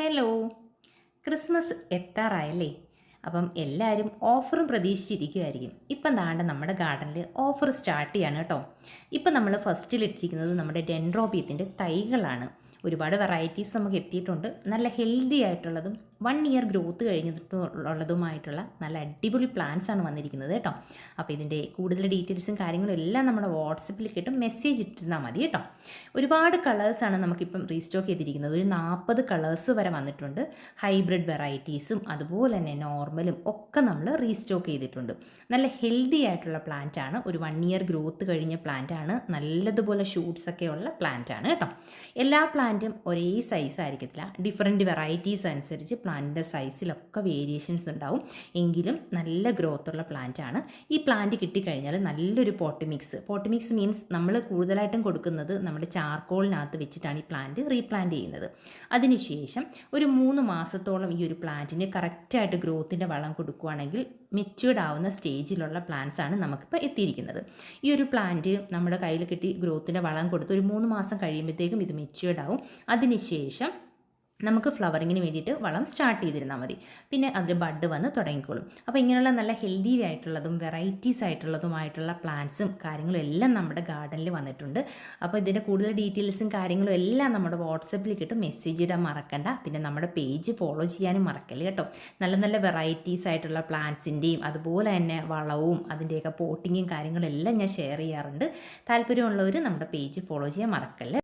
Hello. Christmas എത്താറായല്ലേ? അപ്പം എല്ലാവരും ഓഫറും പ്രതീക്ഷിച്ചിരിക്കുമായിരിക്കും ഇപ്പം താണ്ട നമ്മുടെ ഗാർഡനിൽ ഓഫർ സ്റ്റാർട്ട് ചെയ്യാണ് കേട്ടോ. ഇപ്പം നമ്മൾ ഫസ്റ്റിൽ ഇട്ടിരിക്കുന്നത് നമ്മുടെ ഡെൻഡ്രോബിയത്തിന്റെ തൈകളാണ്. ഒരുപാട് വെറൈറ്റീസ് നമുക്ക് എത്തിയിട്ടുണ്ട്. നല്ല ഹെൽത്തി ആയിട്ടുള്ളതും വൺ ഇയർ ഗ്രോത്ത് കഴിഞ്ഞിട്ടുള്ളതുമായിട്ടുള്ള നല്ല അടിപൊളി പ്ലാൻസ് ആണ് വന്നിരിക്കുന്നത് കേട്ടോ. അപ്പോൾ ഇതിന്റെ കൂടുതൽ ഡീറ്റെയിൽസും കാര്യങ്ങളും എല്ലാം നമ്മുടെ വാട്സപ്പിൽ കിട്ടും മെസ്സേജ് ഇട്ടിരുന്നാൽ മതി കേട്ടോ. ഒരുപാട് കളേഴ്സാണ് നമുക്കിപ്പം റീസ്റ്റോക്ക് ചെയ്തിരിക്കുന്നത്. ഒരു നാൽപ്പത് കളേഴ്സ് വരെ വന്നിട്ടുണ്ട്. ഹൈബ്രിഡ് വെറൈറ്റീസും അതുപോലെ തന്നെ നോർമലും ഒക്കെ നമ്മൾ റീസ്റ്റോക്ക് ചെയ്തിട്ടുണ്ട്. നല്ല ഹെൽത്തി ആയിട്ടുള്ള പ്ലാന്റ് ആണ്. ഒരു വൺ ഇയർ ഗ്രോത്ത് കഴിഞ്ഞ പ്ലാന്റ് ആണ്. നല്ലതുപോലെ ഷൂട്ട്സ് ഒക്കെ ഉള്ള പ്ലാന്റ് ആണ് കേട്ടോ. എല്ലാ പ്ലാന്റും ഒരേ സൈസ് ആയിരിക്കത്തില്ല. ഡിഫറെന്റ് വെറൈറ്റീസ് അനുസരിച്ച് പ്ലാന്റിന്റെ സൈസിലൊക്കെ വേരിയേഷൻസ് ഉണ്ടാവും. എങ്കിലും നല്ല ഗ്രോത്ത് ഉള്ള പ്ലാന്റ് ആണ്. ഈ പ്ലാന്റ് കിട്ടിക്കഴിഞ്ഞാൽ നല്ലൊരു pot mix pot mix means നമ്മൾ കൂടുതലായിട്ടും കൊടുക്കുന്നത് നമ്മുടെ ചാർക്കോളിനകത്ത് വെച്ചിട്ടാണ് ഈ പ്ലാന്റ് റീപ്ലാന്റ് ചെയ്യുന്നത്. അതിനുശേഷം ഒരു മൂന്ന് മാസത്തോളം ഈ ഒരു പ്ലാന്റിന് കറക്റ്റായിട്ട് ഗ്രോത്തിന്റെ വളം കൊടുക്കുകയാണെങ്കിൽ മെച്യൂർഡ് ആവുന്ന സ്റ്റേജിലുള്ള പ്ലാന്റ്സ് ആണ് നമുക്കിപ്പോൾ എത്തിയിരിക്കുന്നത്. ഈ ഒരു പ്ലാന്റ് നമ്മുടെ കയ്യിൽ കിട്ടി ഗ്രോത്തിന്റെ വളം കൊടുത്ത് ഒരു മൂന്ന് മാസം കഴിയുമ്പോഴത്തേക്കും ഇത് മെച്യൂർഡ് ആവും. അതിനുശേഷം നമുക്ക് ഫ്ലവറിങ്ങിന് വേണ്ടിയിട്ട് വളം സ്റ്റാർട്ട് ചെയ്തിരുന്നാൽ മതി. പിന്നെ അതിൽ ബഡ് വന്ന് തുടങ്ങിക്കോളും. അപ്പോൾ ഇങ്ങനെയുള്ള നല്ല ഹെൽത്തി ആയിട്ടുള്ളതും വെറൈറ്റീസ് ആയിട്ടുള്ളതുമായിട്ടുള്ള പ്ലാന്റ്സും കാര്യങ്ങളും എല്ലാം നമ്മുടെ ഗാർഡനിൽ വന്നിട്ടുണ്ട്. അപ്പോൾ ഇതിന്റെ കൂടുതൽ ഡീറ്റെയിൽസും കാര്യങ്ങളും എല്ലാം നമ്മുടെ വാട്സപ്പിൽ കിട്ടും. മെസ്സേജ് ഇടാൻ മറക്കണ്ട. പിന്നെ നമ്മുടെ പേജ് ഫോളോ ചെയ്യാനും മറക്കല്ല കേട്ടോ. നല്ല നല്ല വെറൈറ്റീസ് ആയിട്ടുള്ള പ്ലാന്റ്സിന്റെയും അതുപോലെ തന്നെ വളവും അതിന്റെയൊക്കെ പോട്ടിങ്ങും കാര്യങ്ങളും എല്ലാം ഞാൻ ഷെയർ ചെയ്യാറുണ്ട്. താല്പര്യമുള്ളവർ നമ്മുടെ പേജ് ഫോളോ ചെയ്യാൻ മറക്കല്ലേ?